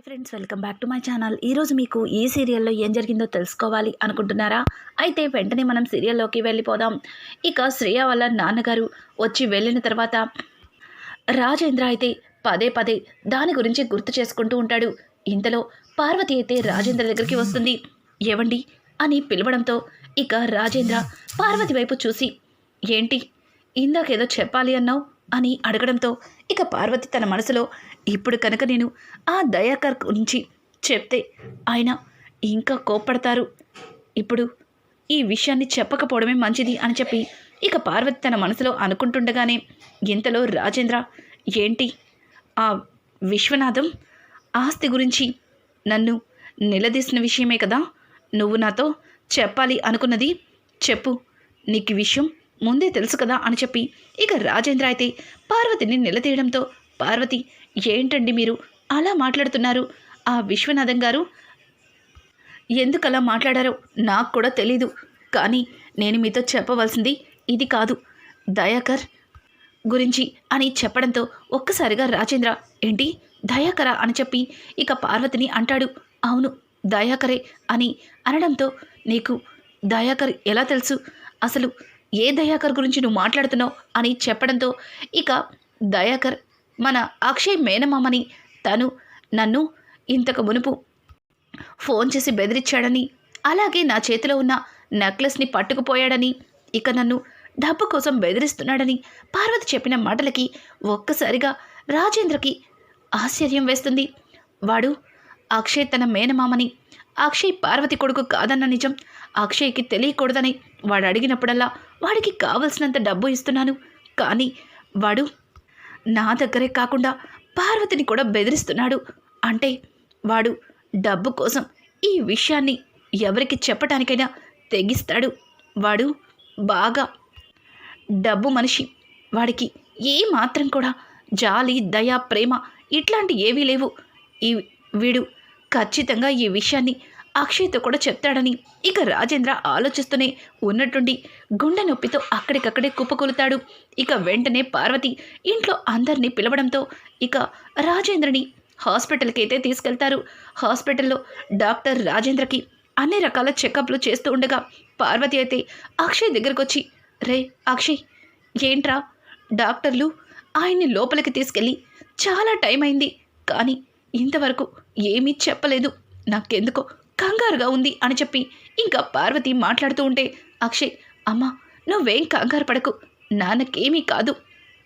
Hi friends welcome back to my channel. ఈరోజు మీకు ఈ సీరియల్లో ఏం జరిగిందో తెలుసుకోవాలి అనుకుంటున్నారా? అయితే వెంటనే మనం సీరియల్లోకి వెళ్ళిపోదాం. ఇక శ్రేయ వాళ్ళ నాన్నగారు వచ్చి వెళ్ళిన తర్వాత రాజేంద్ర అయితే పదే పదే దాని గురించి గుర్తు చేసుకుంటూ ఉంటాడు. ఇంతలో పార్వతి అయితే రాజేంద్ర దగ్గరికి వస్తుంది. ఏవండి? అని పిలవడంతో ఇక రాజేంద్ర పార్వతి వైపు చూసి ఏంటి? ఇందాకేదో చెప్పాలి అన్నావు? అని అడగడంతో ఇక పార్వతి తన మనసులో ఇప్పుడు కనుక నేను ఆ దయాకర్ గురించి చెప్తే ఆయన ఇంకా కోప్పడతారు. ఇప్పుడు ఈ విషయాన్ని చెప్పకపోవడమే మంచిది అని చెప్పి ఇక పార్వతి తన మనసులో అనుకుంటుండగానే ఇంతలో రాజేంద్ర ఏంటి? ఆ విశ్వనాథం ఆస్తి గురించి నన్ను నిలదీసిన విషయమే కదా? నువ్వు నాతో చెప్పాలి అనుకున్నది చెప్పు. నీకు విషయం ముందే తెలుసు కదా? అని చెప్పి ఇక రాజేంద్ర అయితే పార్వతిని నిలదీయడంతో పార్వతి ఏంటండి మీరు అలా మాట్లాడుతున్నారు? ఆ విశ్వనాథం గారు? ఎందుకు అలా మాట్లాడారో నాకు కూడా తెలీదు. కానీ నేను మీతో చెప్పవలసింది ఇది కాదు. దయాకర్ గురించి అని చెప్పడంతో ఒక్కసారిగా రాజేంద్ర ఏంటి? దయాకర? అని చెప్పి ఇక పార్వతిని అంటాడు. అవును దయాకరే అని అనడంతో నీకు దయాకర్ ఎలా తెలుసు? అసలు ఏ దయాకర్ గురించి నువ్వు మాట్లాడుతున్నావు? అని చెప్పడంతో ఇక దయాకర్ మన అక్షయ్ మేనమామని తను నన్ను ఇంతకు మునుపు ఫోన్ చేసి బెదిరించాడని అలాగే నా చేతిలో ఉన్న నెక్లెస్ని పట్టుకుపోయాడని ఇక నన్ను డబ్బు కోసం బెదిరిస్తున్నాడని పార్వతి చెప్పిన మాటలకి ఒక్కసారిగా రాజేంద్రకి ఆశ్చర్యం వేస్తుంది. వాడు అక్షయ్ తన మేనమామని అక్షయ్ పార్వతి కొడుకు కాదన్న నిజం అక్షయ్కి తెలియకూడదని వాడు అడిగినప్పుడల్లా వాడికి కావలసినంత డబ్బు ఇస్తున్నాను. కానీ వాడు నా దగ్గరే కాకుండా పార్వతిని కూడా బెదిరిస్తున్నాడు. అంటే వాడు డబ్బు కోసం ఈ విషయాన్ని ఎవరికి చెప్పటానికైనా తెగిస్తాడు. వాడు బాగా డబ్బు మనిషి. వాడికి ఏ మాత్రం కూడా జాలి దయ ప్రేమ ఇట్లాంటి ఏవీ లేవు. ఈ వీడు ఖచ్చితంగా ఈ విషయాన్ని అక్షయ్తో కూడా చెప్తాడని. ఇక రాజేంద్ర ఆలోచిస్తూనే ఉన్నట్టుండి గుండె నొప్పితో అక్కడికక్కడే కుప్పకొలుతాడు. ఇక వెంటనే పార్వతి ఇంట్లో అందరినీ పిలవడంతో ఇక రాజేంద్రని హాస్పిటల్కి అయితే తీసుకెళ్తారు. హాస్పిటల్లో డాక్టర్ రాజేంద్రకి అన్ని రకాల చెకప్లు చేస్తూ ఉండగా పార్వతి అయితే అక్షయ్ దగ్గరకు వచ్చి రే అక్షయ్ ఏంట్రా? డాక్టర్లు ఆయన్ని లోపలికి తీసుకెళ్ళి చాలా టైం అయింది కానీ ఇంతవరకు ఏమీ చెప్పలేదు. నాకెందుకో కంగారుగా ఉంది అని చెప్పి ఇంకా పార్వతి మాట్లాడుతూ ఉంటే అక్షయ్ అమ్మా నువ్వేం కంగారు పడకు నాన్నకేమీ కాదు.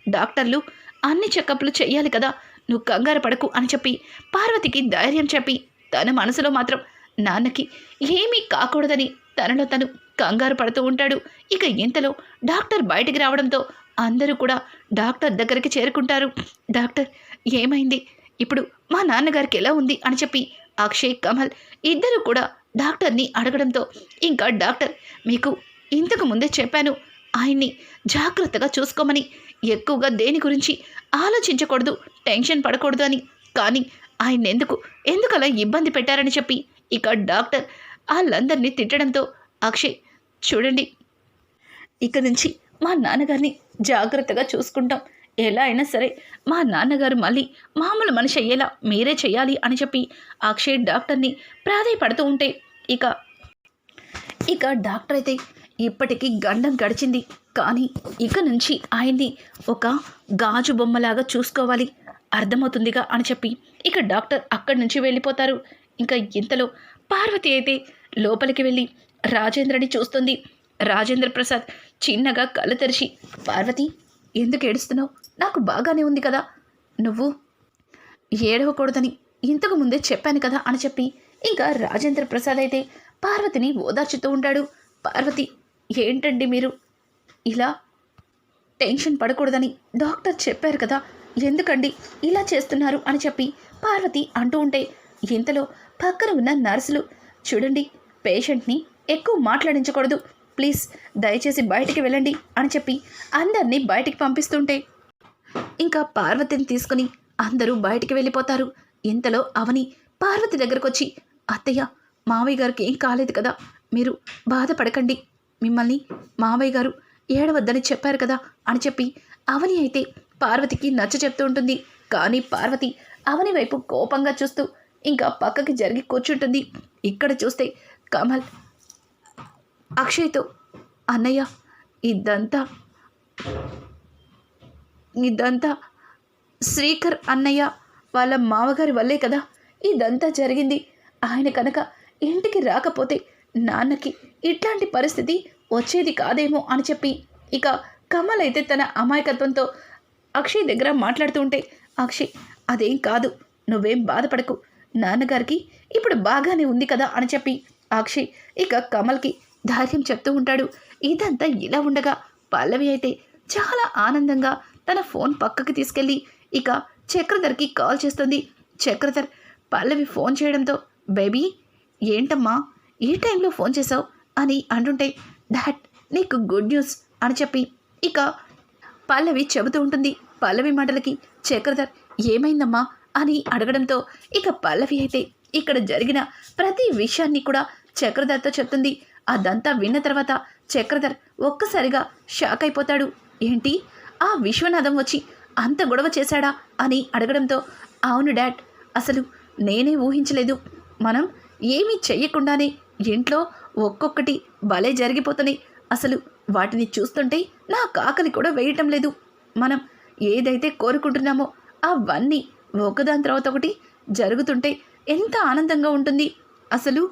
డాక్టర్లు అన్ని చెకప్లు చెయ్యాలి కదా నువ్వు కంగారు పడకు అని చెప్పి పార్వతికి ధైర్యం చెప్పి తన మనసులో మాత్రం నాన్నకి ఏమీ కాకూడదని తనలో తను కంగారు పడుతూ ఉంటాడు. ఇక ఇంతలో డాక్టర్ బయటికి రావడంతో అందరూ కూడా డాక్టర్ దగ్గరికి చేరుకుంటారు. డాక్టర్ ఏమైంది? ఇప్పుడు మా నాన్నగారికి ఎలా ఉంది? అని చెప్పి అక్షయ్ కమల్ ఇద్దరు కూడా డాక్టర్ని అడగడంతో ఇంకా డాక్టర్ మీకు ఇంతకు ముందే చెప్పాను ఆయన్ని జాగ్రత్తగా చూసుకోమని. ఎక్కువగా దేని గురించి ఆలోచించకూడదు టెన్షన్ పడకూడదు అని. కానీ ఆయన ఎందుకు ఎందుకు అలా ఇబ్బంది పెట్టారని చెప్పి. ఇక డాక్టర్ వాళ్ళందరినీ తిట్టడంతో అక్షయ్ చూడండి. ఇక నుంచి మా నాన్నగారిని జాగ్రత్తగా చూసుకుంటాం. ఎలా అయినా సరే మా నాన్నగారు మళ్ళీ మామూలు మనిషి అయ్యేలా మీరే చేయాలి అని చెప్పి అక్షయ్ డాక్టర్ని ప్రాధాయపడుతూ ఉంటే ఇక ఇక డాక్టర్ అయితే ఇప్పటికీ గండం గడిచింది. కానీ ఇక నుంచి ఆయన్ని ఒక గాజు బొమ్మలాగా చూసుకోవాలి. అర్థమవుతుందిగా అని చెప్పి ఇక డాక్టర్ అక్కడి నుంచి వెళ్ళిపోతారు. ఇంకా ఇంతలో పార్వతి అయితే లోపలికి వెళ్ళి రాజేంద్రని చూస్తుంది. రాజేంద్ర ప్రసాద్ చిన్నగా కళ్ళు తెరిచి పార్వతి ఎందుకు ఏడుస్తున్నావు? నాకు బాగానే ఉంది కదా. నువ్వు? ఏడవకూడదని ఇంతకు ముందే చెప్పాను కదా అని చెప్పి ఇంకా రాజేంద్ర ప్రసాద్ అయితే పార్వతిని ఓదార్చుతూ ఉంటాడు. పార్వతి ఏంటండి మీరు? ఇలా టెన్షన్ పడకూడదని డాక్టర్ చెప్పారు కదా ఎందుకండి ఇలా చేస్తున్నారు? అని చెప్పి పార్వతి అంటూ ఉంటే ఇంతలో పక్కన ఉన్న నర్సులు చూడండి పేషెంట్ని ఎక్కువ మాట్లాడించకూడదు. ప్లీజ్ దయచేసి బయటికి వెళ్ళండి అని చెప్పి అందరినీ బయటికి పంపిస్తుంటే ఇంకా పార్వతిని తీసుకుని అందరూ బయటికి వెళ్ళిపోతారు. ఇంతలో అవని పార్వతి దగ్గరకు వచ్చి అత్తయ్య మావయ్య గారికి ఏం కాలేదు కదా మీరు బాధపడకండి. మిమ్మల్ని మావయ్య గారు ఏడవద్దని చెప్పారు కదా అని చెప్పి అవని అయితే పార్వతికి నచ్చ చెప్తూ ఉంటుంది. కానీ పార్వతి అవని వైపు కోపంగా చూస్తూ ఇంకా పక్కకి జరిగి కూర్చుంటుంది. ఇక్కడ చూస్తే కమల్ అక్షయ్తో అన్నయ్య ఇదంతా ఇదంతా శ్రీకర్ అన్నయ్య వాళ్ళ మామగారి వల్లే కదా ఇదంతా జరిగింది. ఆయన కనుక ఇంటికి రాకపోతే నాన్నకి ఇట్లాంటి పరిస్థితి వచ్చేది కాదేమో అని చెప్పి ఇక కమల్ అయితే తన అమాయకత్వంతో అక్షయ్ దగ్గర మాట్లాడుతూ ఉంటే అక్షయ్ అదేం కాదు నువ్వేం బాధపడకు. నాన్నగారికి ఇప్పుడు బాగానే ఉంది కదా అని చెప్పి అక్షయ్ ఇక కమల్కి ధైర్యం చెప్తూ ఉంటాడు. ఇదంతా ఇలా ఉండగా పల్లవి అయితే చాలా ఆనందంగా తన ఫోన్ పక్కకి తీసుకెళ్ళి ఇక చక్రధర్కి కాల్ చేస్తుంది. చక్రధర్ పల్లవి ఫోన్ చేయడంతో బేబీ ఏంటమ్మా ఈ టైంలో ఫోన్ చేసావు అని అంటుంటే డాడ్ నీకు గుడ్ న్యూస్ అని చెప్పి. ఇక పల్లవి చెబుతూ ఉంటుంది పల్లవి మాటలకి చక్రధర్ ఏమైందమ్మా? అని అడగడంతో ఇక పల్లవి అయితే ఇక్కడ జరిగిన ప్రతి విషయాన్ని కూడా చక్రధర్తో చెప్తుంది. అదంతా విన్న తర్వాత చక్రధర్ ఒక్కసారిగా షాక్ అయిపోతాడు. ఏంటి? ఆ విశ్వనాథం వచ్చి అంత గొడవ చేశాడా? అని అడగడంతో అవును డాడ్ అసలు నేనే ఊహించలేదు. మనం ఏమీ చెయ్యకుండానే ఇంట్లో ఒక్కొక్కటి భలే జరిగిపోతున్నాయి. అసలు వాటిని చూస్తుంటే నా కాకలి కూడా వేయటం లేదు. మనం ఏదైతే కోరుకుంటున్నామో అవన్నీ ఒకదాని తర్వాత ఒకటి జరుగుతుంటే ఎంత ఆనందంగా ఉంటుంది. అసలు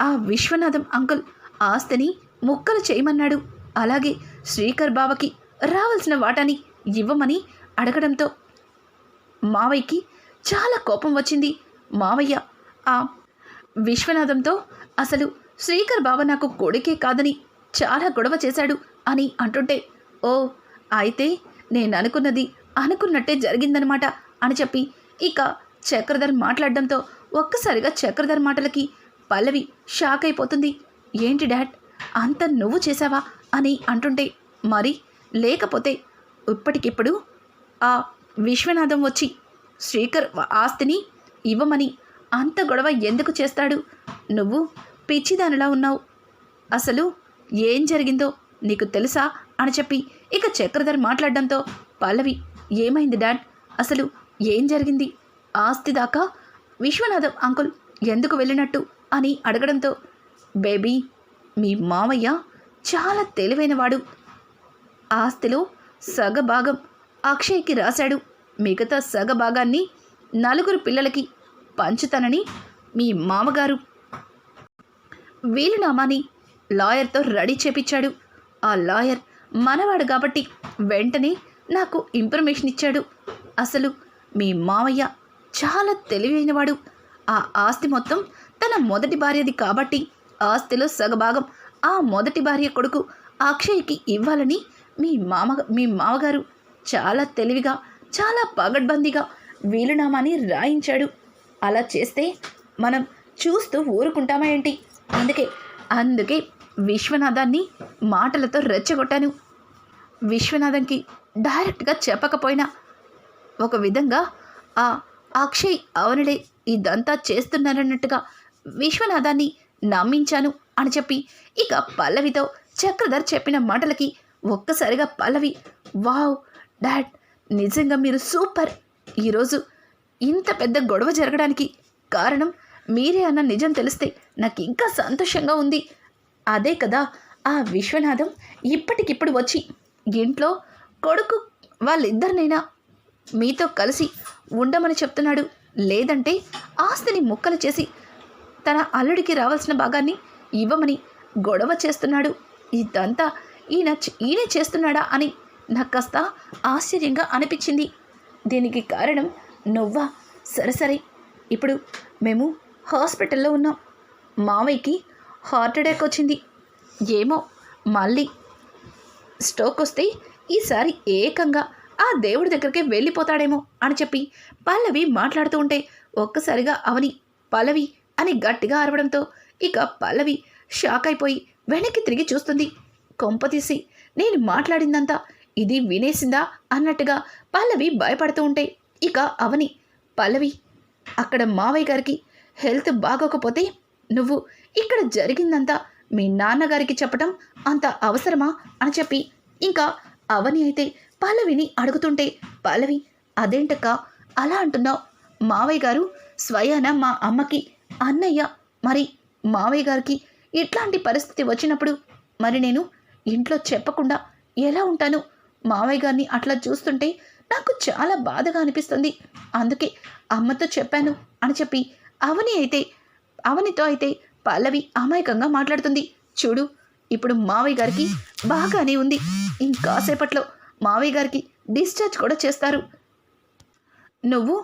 ఆ విశ్వనాథం అంకుల్ ఆస్తిని ముక్కలు చేయమన్నాడు. అలాగే శ్రీకర్ బాబాకి రావాల్సిన వాటాని ఇవ్వమని అడగడంతో మావయ్యకి చాలా కోపం వచ్చింది. మావయ్య ఆ విశ్వనాథంతో అసలు శ్రీకర్ బావ నాకు కొడుకే కాదని చాలా గొడవ చేశాడు అని అంటుంటే ఓ అయితే నేను అనుకున్నది అనుకున్నట్టే జరిగిందనమాట అని చెప్పి ఇక చక్రధర్ మాట్లాడడంతో ఒక్కసారిగా చక్రధర్ మాటలకి పల్లవి షాక్ అయిపోతుంది ఏంటి డాడ్ అంత నువ్వు చేశావా? అని అంటుంటే మరి లేకపోతే ఇప్పటికిప్పుడు ఆ విశ్వనాథం వచ్చి శ్రీకర్ ఆస్తిని ఇవ్వమని అంత గొడవ ఎందుకు చేస్తాడు? నువ్వు పిచ్చిదానిలా ఉన్నావు. అసలు ఏం జరిగిందో నీకు తెలుసా? అని చెప్పి ఇక చక్రధర్ మాట్లాడడంతో పల్లవి ఏమైంది డాడ్? అసలు ఏం జరిగింది? ఆస్తి దాకా విశ్వనాథం అంకుల్ ఎందుకు వెళ్ళినట్టు? అని అడగడంతో బేబీ మీ మామయ్య చాలా తెలివైనవాడు. ఆస్తిలో సగభాగం అక్షయ్కి రాశాడు. మిగతా సగభాగాన్ని నలుగురు పిల్లలకి పంచుతానని మీ మామగారు. వీలునామాని లాయర్తో రెడీ చేపించాడు. ఆ లాయర్ మనవాడు కాబట్టి వెంటనే నాకు ఇన్ఫర్మేషన్ ఇచ్చాడు. అసలు మీ మావయ్య చాలా తెలివైనవాడు. ఆ ఆస్తి మొత్తం తన మొదటి భార్యది కాబట్టి ఆస్తిలో సగభాగం ఆ మొదటి భార్య కొడుకు అక్షయ్కి ఇవ్వాలని మీ మామ మీ మామగారు చాలా తెలివిగా చాలా పగడ్బందీగా వీలునామాని రాయించాడు. అలా చేస్తే మనం చూస్తూ ఊరుకుంటామా ఏంటి? అందుకే అందుకే విశ్వనాథాన్ని మాటలతో రెచ్చగొట్టాను. విశ్వనాథంకి డైరెక్ట్గా చెప్పకపోయినా ఒక విధంగా ఆ అక్షయ్ అవనుడే ఇదంతా చేస్తున్నారన్నట్టుగా విశ్వనాథాన్ని నమ్మించాను అని చెప్పి ఇక పల్లవితో చక్రధర్ చెప్పిన మాటలకి ఒక్కసారిగా పల్లవి వావ్ డాడ్ నిజంగా మీరు సూపర్! ఈరోజు ఇంత పెద్ద గొడవ జరగడానికి కారణం మీరే అన్న నిజం తెలిస్తే నాకు ఇంకా సంతోషంగా ఉంది. అదే కదా ఆ విశ్వనాథం ఇప్పటికిప్పుడు వచ్చి ఇంట్లో కొడుకు వాళ్ళిద్దరినైనా మీతో కలిసి ఉండమని చెప్తున్నాడు. లేదంటే ఆస్తిని ముక్కలు చేసి తన అల్లుడికి రావాల్సిన భాగాన్ని ఇవ్వమని గొడవ చేస్తున్నాడు. ఇదంతా ఈయన ఈయనే చేస్తున్నాడా అని నాకు కాస్త ఆశ్చర్యంగా అనిపించింది. దీనికి కారణం నువ్వా? సరే సరే. ఇప్పుడు మేము హాస్పిటల్లో ఉన్నాం. మావయ్యకి హార్ట్ అటాక్ వచ్చింది. ఏమో మళ్ళీ స్ట్రోక్ వస్తే ఈసారి ఏకంగా ఆ దేవుడి దగ్గరికి వెళ్ళిపోతాడేమో అని చెప్పి పల్లవి మాట్లాడుతూ ఉంటే ఒక్కసారిగా అవని పల్లవి అని గట్టిగా అరవడంతో ఇక పల్లవి షాక్ అయిపోయి వెనక్కి తిరిగి చూస్తుంది. కొంపతీసి నేను మాట్లాడిందంతా ఇది వినేసిందా? అన్నట్టుగా పల్లవి భయపడుతూ ఉంటే ఇక అవని పల్లవి అక్కడ మావయ్య గారికి హెల్త్ బాగోకపోతే నువ్వు ఇక్కడ జరిగిందంతా మీ నాన్నగారికి చెప్పటం అంత అవసరమా? అని చెప్పి ఇంకా అవని అయితే పల్లవిని అడుగుతుంటే పల్లవి అదేంటక్క అలా అంటున్నావు? మావయ్య గారు స్వయాన మా అమ్మకి అన్నయ్య మరి మావయ్య గారికి ఇట్లాంటి పరిస్థితి వచ్చినప్పుడు మరి నేను ఇంట్లో చెప్పకుండా ఎలా ఉంటాను? మావయ్య గారిని అట్లా చూస్తుంటే నాకు చాలా బాధగా అనిపిస్తుంది. అందుకే అమ్మతో చెప్పాను అని చెప్పి అవని అయితే అవనితో అయితే పల్లవి అమాయకంగా మాట్లాడుతుంది. చూడు ఇప్పుడు మావయ్య గారికి బాగానే ఉంది. ఇంకాసేపట్లో మావయ్య గారికి డిశ్చార్జ్ కూడా చేస్తారు. నువ్వు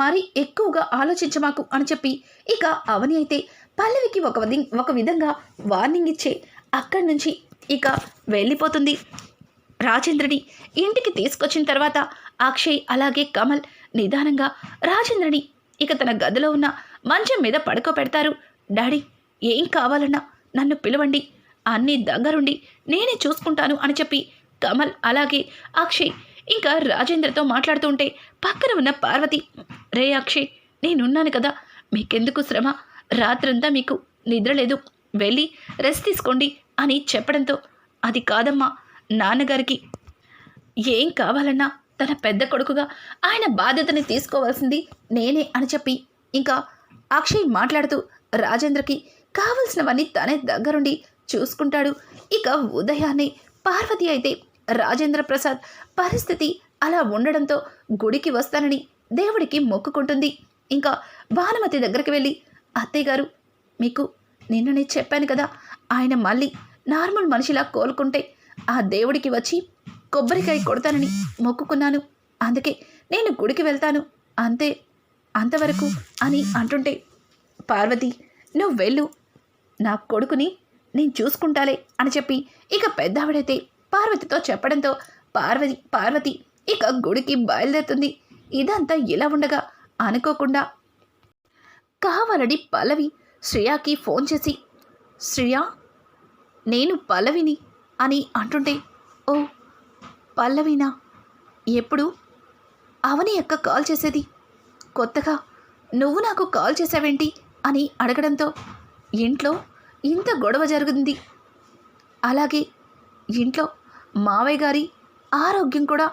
మరి ఎక్కువగా ఆలోచించమాకు అని చెప్పి ఇక అవని అయితే పల్లవికి ఒక ఒక విధంగా వార్నింగ్ ఇచ్చే అక్కడి నుంచి ఇక వెళ్ళిపోతుంది. రాజేంద్రని ఇంటికి తీసుకొచ్చిన తర్వాత అక్షయ్ అలాగే కమల్ నిదానంగా రాజేంద్రని ఇక తన గదిలో ఉన్న మంచం మీద పడుకోబెడతారు. డాడీ ఏం కావాలన్నా నన్ను పిలవండి. అన్నీ దగ్గరుండి నేనే చూసుకుంటాను అని చెప్పి కమల్ అలాగే అక్షయ్ ఇంకా రాజేంద్రతో మాట్లాడుతూ ఉంటే పక్కన ఉన్న పార్వతి రే అక్షయ్ నేనున్నాను కదా. మీకెందుకు శ్రమ? రాత్రంతా మీకు నిద్ర లేదు. వెళ్ళి రెస్ట్ తీసుకోండి. అని చెప్పడంతో అది కాదమ్మా నాన్నగారికి. ఏం కావాలన్నా తన పెద్ద కొడుకుగా ఆయన బాధ్యతని తీసుకోవాల్సింది నేనే అని చెప్పి ఇంకా అక్షయ్ మాట్లాడుతూ రాజేంద్రకి కావలసినవన్నీ తనే దగ్గరుండి చూసుకుంటాడు. ఇక ఉదయాన్నే పార్వతి అయితే రాజేంద్ర ప్రసాద్ పరిస్థితి అలా ఉండడంతో గుడికి వస్తానని దేవుడికి మొక్కుకుంటుంది. ఇంకా భానుమతి దగ్గరికి వెళ్ళి అత్తయ్య గారు మీకు నిన్ననే చెప్పాను కదా ఆయన మళ్ళీ నార్మల్ మనిషిలా కోలుకుంటే ఆ దేవుడికి వచ్చి కొబ్బరికాయ కొడతానని మొక్కుకున్నాను. అందుకే నేను గుడికి వెళ్తాను. అంతే అంతవరకు అని అంటుంటే పార్వతి నువ్వు వెళ్ళు. నా కొడుకుని నేను చూసుకుంటాలే అని చెప్పి ఇక పెద్దావిడైతే పార్వతితో చెప్పడంతో పార్వతి పార్వతి ఇక గుడికి బయలుదేరుతుంది. ఇదంతా ఇలా ఉండగా అనుకోకుండా కావాలని పల్లవి శ్రేయాకి ఫోన్ చేసి శ్రేయా నేను పల్లవిని అని అంటుంటే ఓ పల్లవినా ఎప్పుడు? అవని అక్క కాల్ చేసేది. కొత్తగా నువ్వు నాకు కాల్ చేసావేంటి? అని అడగడంతో ఇంట్లో ఇంత గొడవ జరుగుతుంది అలాగే ఇంట్లో మావయ్య గారి ఆరోగ్యం కూడా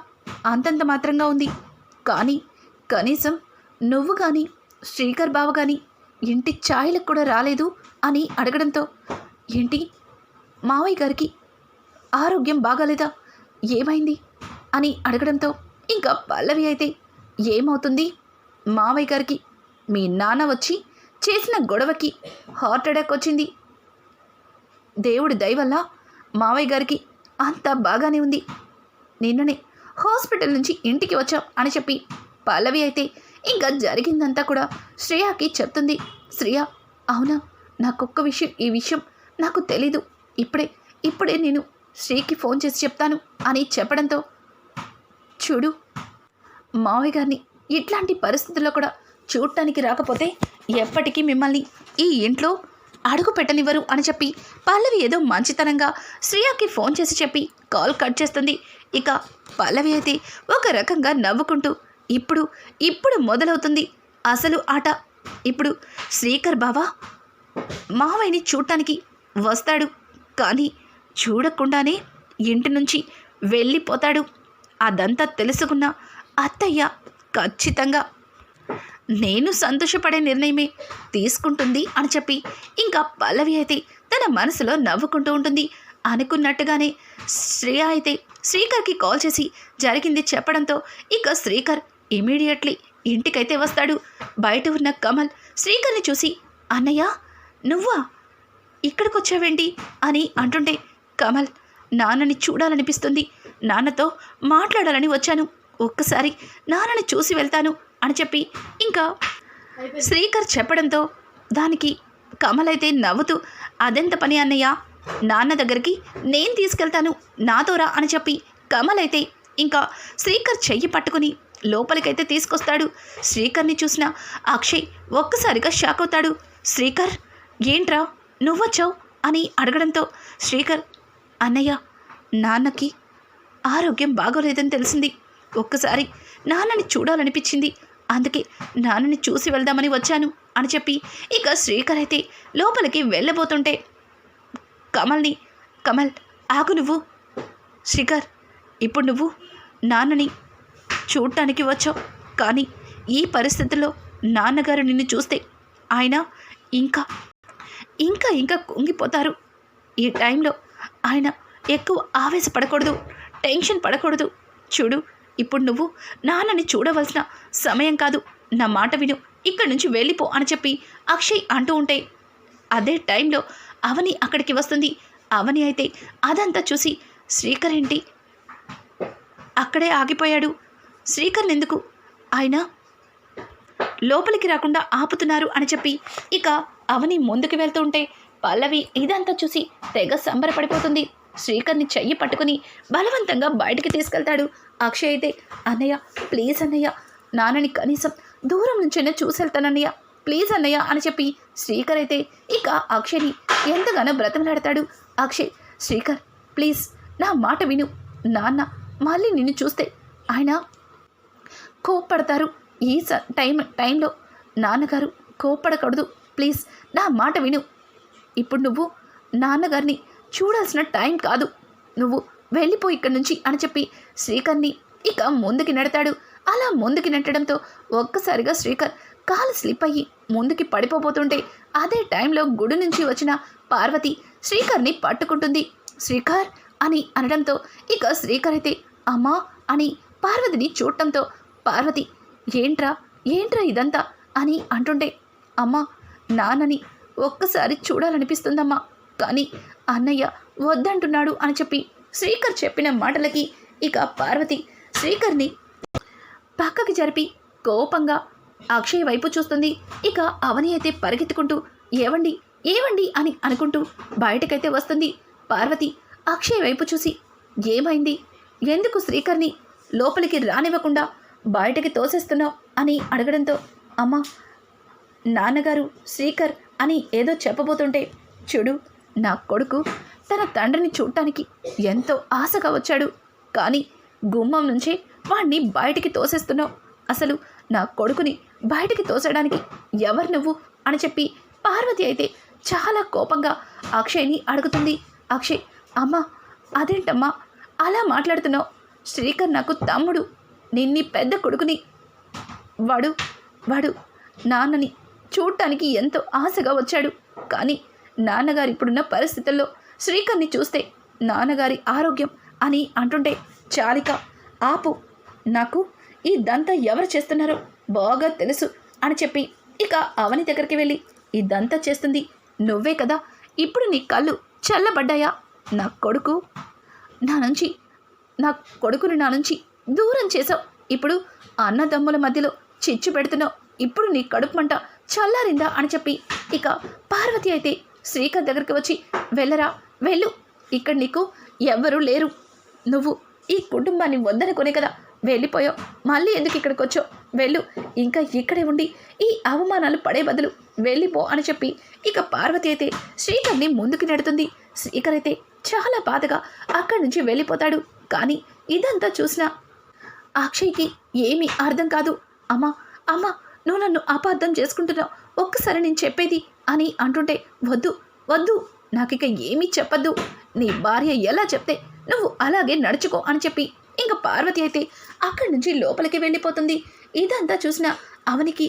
అంతంత మాత్రంగా ఉంది. కానీ కనీసం నువ్వు కానీ శ్రీకర్ బావ కానీ ఇంటి ఛాయలకు కూడా రాలేదు అని అడగడంతో ఏంటి? మావయ్య గారికి ఆరోగ్యం బాగాలేదా? ఏమైంది? అని అడగడంతో ఇంకా పల్లవి అయితే ఏమవుతుంది? మావయ్య గారికి మీ నాన్న వచ్చి చేసిన గొడవకి హార్ట్ అటాక్ వచ్చింది. దేవుడి దయవల్ల మావయ్య గారికి అంతా బాగానే ఉంది. నిన్ననే హాస్పిటల్ నుంచి ఇంటికి వచ్చాం అని చెప్పి పల్లవి అయితే ఇంకా జరిగిందంతా కూడా శ్రేయాకి చెప్తుంది. శ్రేయ అవునా? నాకొక్క విషయం ఈ విషయం నాకు తెలీదు. ఇప్పుడే ఇప్పుడే నేను శ్రీకి ఫోన్ చేసి చెప్తాను అని చెప్పడంతో చూడు మావయ్య గారిని ఇట్లాంటి పరిస్థితుల్లో కూడా చూడటానికి రాకపోతే ఎప్పటికీ మిమ్మల్ని ఈ ఇంట్లో అడుగు పెట్టనివ్వరు అని చెప్పి పల్లవి ఏదో మంచితనంగా శ్రీయాకి ఫోన్ చేసి చెప్పి కాల్ కట్ చేస్తుంది. ఇక పల్లవి అయితే ఒక రకంగా నవ్వుకుంటూ ఇప్పుడు ఇప్పుడు మొదలవుతుంది అసలు ఆట. ఇప్పుడు శ్రీకర్ బావా మావయ్యని చూడటానికి వస్తాడు. కానీ చూడకుండానే ఇంటి నుంచి వెళ్ళిపోతాడు. అదంతా తెలుసుకున్న అత్తయ్య ఖచ్చితంగా నేను సంతోషపడే నిర్ణయమే తీసుకుంటుంది అని చెప్పి ఇంకా పల్లవి అయితే తన మనసులో నవ్వుకుంటూ ఉంటుంది. అనుకున్నట్టుగానే శ్రేయ అయితే శ్రీకర్కి కాల్ చేసి జరిగింది చెప్పడంతో ఇక శ్రీకర్ ఇమీడియట్లీ ఇంటికైతే వస్తాడు. బయట ఉన్న కమల్ శ్రీకర్ని చూసి అన్నయ్య నువ్వా? ఇక్కడికి వచ్చావేంటి అని అంటుంటే కమల్ నాన్నని చూడాలనిపిస్తుంది. నాన్నతో మాట్లాడాలని వచ్చాను. ఒక్కసారి నాన్నని చూసి వెళ్తాను అని చెప్పి ఇంకా శ్రీకర్ చెప్పడంతో దానికి కమల్ అయితే నవ్వుతూ అదెంత పని అన్నయ్య? నాన్న దగ్గరికి నేను తీసుకెళ్తాను. నాతోరా అని చెప్పి కమల్ అయితే ఇంకా శ్రీకర్ చెయ్యి పట్టుకుని లోపలికైతే తీసుకొస్తాడు. శ్రీకర్ని చూసిన అక్షయ్ ఒక్కసారిగా షాక్ అవుతాడు. శ్రీకర్ ఏంట్రా? నువ్వొచ్చావు? అని అడగడంతో శ్రీకర్ అన్నయ్య నాన్నకి ఆరోగ్యం బాగోలేదని తెలిసింది. ఒక్కసారి నాన్నని చూడాలనిపించింది. అందుకే నాన్నని చూసి వెళ్దామని వచ్చాను అని చెప్పి ఇక శ్రీకర్ అయితే లోపలికి వెళ్ళబోతుంటే కమల్ని కమల్ ఆగు నువ్వు. శ్రీకర్ ఇప్పుడు నువ్వు నాన్నని చూడటానికి వచ్చావు. కానీ ఈ పరిస్థితుల్లో నాన్నగారు నిన్ను చూస్తే ఆయన ఇంకా ఇంకా ఇంకా కుంగిపోతారు. ఈ టైంలో ఆయన ఎక్కువ ఆవేశపడకూడదు టెన్షన్ పడకూడదు. చూడు ఇప్పుడు నువ్వు నాన్నని చూడవలసిన సమయం కాదు. నా మాట విను ఇక్కడి నుంచి వెళ్ళిపో అని చెప్పి అక్షయ్ అంటూ ఉంటే అదే టైంలో అవని అక్కడికి వస్తుంది. అవని అయితే అదంతా చూసి శ్రీకర్ ఏంటి? అక్కడే ఆగిపోయాడు. శ్రీకర్ ఎందుకు? ఆయన లోపలికి రాకుండా ఆపుతున్నారు అని చెప్పి ఇక అవని ముందుకు వెళ్తుంటే పల్లవి ఇదంతా చూసి తెగ సంబరపడిపోతుంది. శ్రీకర్ని చెయ్యి పట్టుకుని బలవంతంగా బయటికి తీసుకెళ్తాడు. అక్షయ్ అయితే అన్నయ్య ప్లీజ్ అన్నయ్య నాన్నని కనీసం దూరం నుంచైనా చూసెళ్తానన్నయ్య ప్లీజ్ అన్నయ్య అని చెప్పి శ్రీకర్ అయితే ఇక అక్షయ్ని ఎంతగానో బ్రతమలాడతాడు. అక్షయ్ శ్రీకర్ ప్లీజ్ నా మాట విను. నాన్న మళ్ళీ నిన్ను చూస్తే ఆయన కోప్పడతారు. ఈ స టైం టైంలో నాన్నగారు కోప్పడకూడదు. ప్లీజ్ నా మాట విను. ఇప్పుడు నువ్వు నాన్నగారిని చూడాల్సిన టైం కాదు. నువ్వు వెళ్ళిపో ఇక్కడి నుంచి అని చెప్పి శ్రీకర్ని ఇక ముందుకి నెడతాడు. అలా ముందుకి నెట్టడంతో ఒక్కసారిగా శ్రీకర్ కాలు స్లిప్ అయ్యి ముందుకి పడిపోబోతుంటే అదే టైంలో గుడి నుంచి వచ్చిన పార్వతి శ్రీకర్ని పట్టుకుంటుంది. శ్రీకర్ అని అనడంతో ఇక శ్రీకర్ అయితే అమ్మా అని పార్వతిని చూడటంతో పార్వతి ఏంట్రా ఏంట్రా ఇదంతా? అని అంటుంటే అమ్మా నాన్నని ఒక్కసారి చూడాలనిపిస్తుందమ్మా. కానీ అన్నయ్య వద్దంటున్నాడు అని చెప్పి శ్రీకర్ చెప్పిన మాటలకి ఇక పార్వతి శ్రీకర్ని పక్కకి జరిపి కోపంగా అక్షయ్ వైపు చూస్తుంది. ఇక అవని అయితే పరిగెత్తుకుంటూ ఏవండి ఏవండి? అని అనుకుంటూ బయటకైతే వస్తుంది. పార్వతి అక్షయ్ వైపు చూసి ఏమైంది? ఎందుకు శ్రీకర్ని లోపలికి రానివ్వకుండా బయటకి తోసేస్తున్నావు? అని అడగడంతో అమ్మా నాన్నగారు శ్రీకర్ అని ఏదో చెప్పబోతుంటే చూడు నా కొడుకు తన తండ్రిని చూడటానికి ఎంతో ఆశగా వచ్చాడు. కానీ గుమ్మం నుంచి వాణ్ణి బయటికి తోసేస్తున్నావు. అసలు నా కొడుకుని బయటికి తోసడానికి ఎవరు నువ్వు అని చెప్పి పార్వతి అయితే చాలా కోపంగా అక్షయ్ని అడుగుతుంది. అక్షయ్ అమ్మా అదేంటమ్మా అలా మాట్లాడుతున్నావు? శ్రీకర్ నాకు తమ్ముడు నిన్ని పెద్ద కొడుకుని. వాడు వాడు నాన్నని చూడటానికి ఎంతో ఆశగా వచ్చాడు. కానీ నాన్నగారు ఇప్పుడున్న పరిస్థితుల్లో శ్రీకర్ని చూస్తే నాన్నగారి ఆరోగ్యం అని అంటుంటే చాలిక ఆపు నాకు ఈ దంత ఎవరు చేస్తున్నారో బాగా తెలుసు అని చెప్పి ఇక అవని దగ్గరికి వెళ్ళి ఇదంతా చేస్తుంది నువ్వే కదా ఇప్పుడు నీ కళ్ళు చల్లబడ్డాయా? నా కొడుకు నా నుంచి నా కొడుకుని నా నుంచి దూరం చేసావు ఇప్పుడు అన్నదమ్ముల మధ్యలో చిచ్చు పెడుతున్నావు. ఇప్పుడు నీ కడుపు మంట చల్లారిందా అని చెప్పి ఇక పార్వతి అయితే శ్రీకర్ దగ్గరికి వచ్చి వెళ్ళరా వెళ్ళు. ఇక్కడ నీకు ఎవ్వరూ లేరు. నువ్వు ఈ కుటుంబాన్ని వద్దనుకునే కదా. వెళ్ళిపోయావు. మళ్ళీ ఎందుకు ఇక్కడికి వచ్చావు? వెళ్ళు. ఇంకా ఇక్కడే ఉండి ఈ అవమానాలు పడే బదులు వెళ్ళిపో అని చెప్పి ఇక పార్వతి అయితే శ్రీకర్ని ముందుకు నెడుతుంది. శ్రీకర్ అయితే చాలా బాధగా అక్కడి నుంచి వెళ్ళిపోతాడు. కానీ ఇదంతా చూసిన అక్షయ్కి ఏమీ అర్థం కాదు. అమ్మా అమ్మా నువ్వు నన్ను అపార్థం చేసుకుంటున్నావు. ఒక్కసారి నేను చెప్పేది అని అంటుంటే వద్దు వద్దు నాకిక ఏమీ చెప్పద్దు. నీ భార్య ఎలా చెప్తే నువ్వు అలాగే నడుచుకో అని చెప్పి ఇంకా పార్వతి అయితే అక్కడి నుంచి లోపలికి వెళ్ళిపోతుంది. ఇదంతా చూసిన అవనికి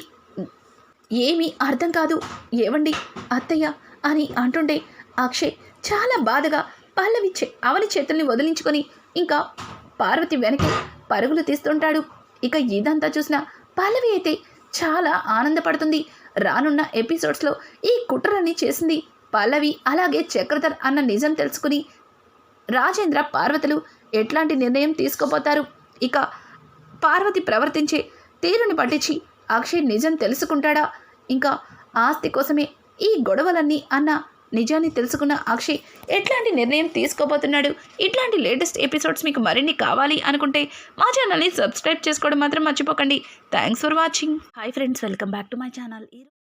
ఏమీ అర్థం కాదు. ఏవండి అత్తయ్య అని అంటుంటే అక్షయ్ చాలా బాధగా పల్లవి చే అవని చేతుల్ని వదిలించుకొని ఇంకా పార్వతి వెనక పరుగులు తీస్తుంటాడు. ఇక ఇదంతా చూసిన పల్లవి అయితే చాలా ఆనందపడుతుంది. రానున్న ఎపిసోడ్స్లో ఈ కుట్రని చేసింది పల్లవి అలాగే చక్రధర్ అన్న నిజం తెలుసుకుని రాజేంద్ర పార్వతులు ఎట్లాంటి నిర్ణయం తీసుకోపోతారు ఇక పార్వతి ప్రవర్తించే తీరుని పట్టించి అక్షయ్ నిజం తెలుసుకుంటాడా? ఇంకా ఆస్తి కోసమే ఈ గొడవలన్నీ అన్న నిజాన్ని తెలుసుకున్న అక్షయ్ ఎట్లాంటి నిర్ణయం తీసుకోబోతున్నాడు? ఇట్లాంటి లేటెస్ట్ ఎపిసోడ్స్ మీకు మరిన్ని కావాలి అనుకుంటే మా ఛానల్ని సబ్స్క్రైబ్ చేసుకోవడం మాత్రం మర్చిపోకండి. Thanks for watching. Hi friends welcome back to my channel.